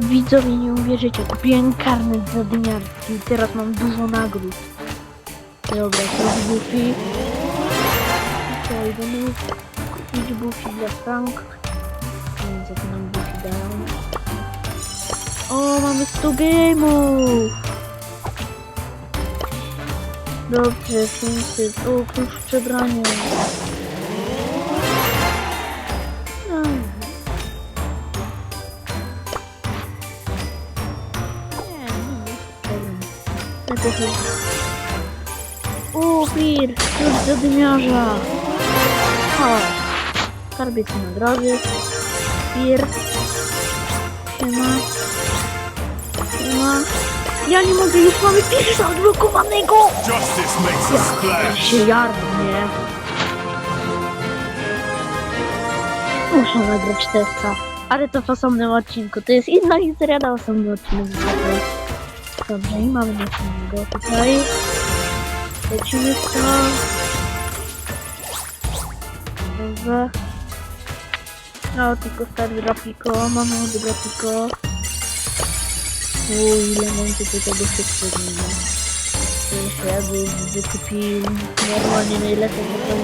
Widzowie nie uwierzycie, kupiłem karnet zadymiarski i teraz mam dużo nagród. Dobra, to jest Buffy. Okej, będę kupić Buffy dla Frank. Nie wiem, co to nam Buffy dają. O, mamy 100 game'ów! Dobrze, 500. O, klucz przebrania. Lepiej O, Fir, klucz zadymiarza. O, skarbiec nagrody. Fir. Siema. Siema. Ja nie mogę, już mamy pierwsza odblokowanego! Justice makes a splash. się jarnie. Muszę nagrać testa. Ale to w osobnym odcinku. To jest inna historia na osobny odcinek. Dobrze, i mamy następnego tutaj. Lecimy to. Dobrze. No, tylko stary grafiko. Mamy od grafiko. Uj, ile mam tutaj tego wszystkiego. Już ja bym wykupił normalnie najlepiej to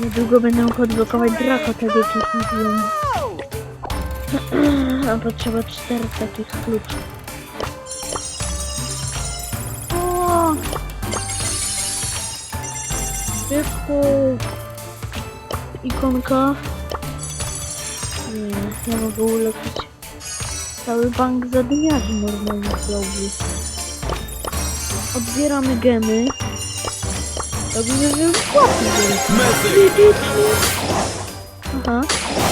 Niedługo będę mógł odblokować tak jak już mówiłem. A potrzeba czterech takich kluczy. O! Szybko! Ikonka. Nie, ja mogę ulepić cały bank zadymiarzy normalnie zrobił. Odbieramy gemy. Robimy wypłaty wielkie. Aha,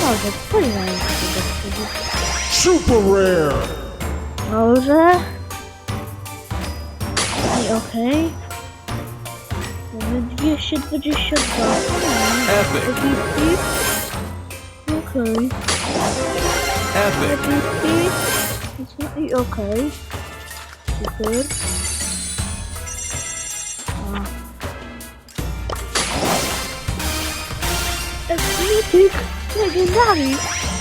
może, pojechałem sobie do Super rare. Dobrze. I okej. Mamy 222. Epic. Okej. Epic. I, i okej. Super. Epnityk legendary.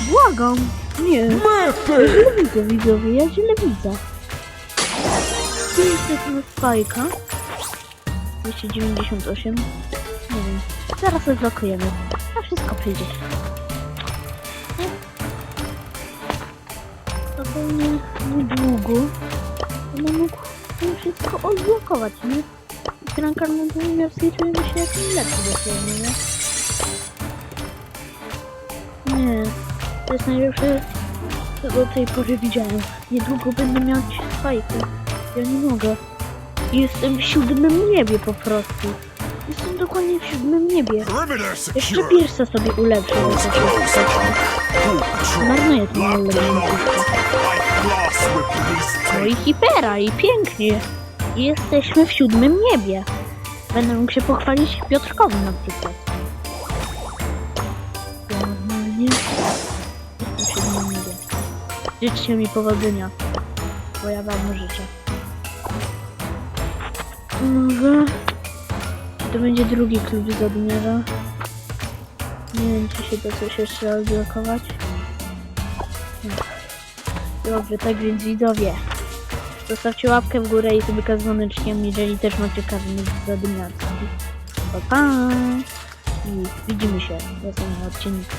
Błagam. Nie. Method. Źle widzę, widzowie, ja źle widzę. 500 na spajka. 298. Nie wiem. Zaraz odblokujemy. A wszystko przyjdzie. To pewnie niedługo. Będę mógł to wszystko odblokować, nie? I Gran Carmen Juniorskiej czujemy się jak najlepszy dosłownie, nie? Nie. To jest najlepsze, co do tej pory widziałem. Niedługo będę miał fajkę. Ja nie mogę. Jestem w siódmym niebie po prostu. Jestem dokładnie w siódmym niebie. Jeszcze piersa sobie ulepszę. glass with police No i hipera, i pięknie. Jesteśmy w siódmym niebie. Będę mógł się pochwalić Piotrkowi na przykład. Normalnie jestem w siódmym niebie. Życzcie mi powodzenia, bo ja wam życzę. Czy to będzie drugi klub zadmiarza? Nie wiem, czy się da coś jeszcze odblokować. Dobrze, tak więc widzowie. Zostawcie łapkę w górę i sobie z dzwoneczkiem, jeżeli też macie karny zadymiarski. Pa, pa! I widzimy się w następnym odcinku.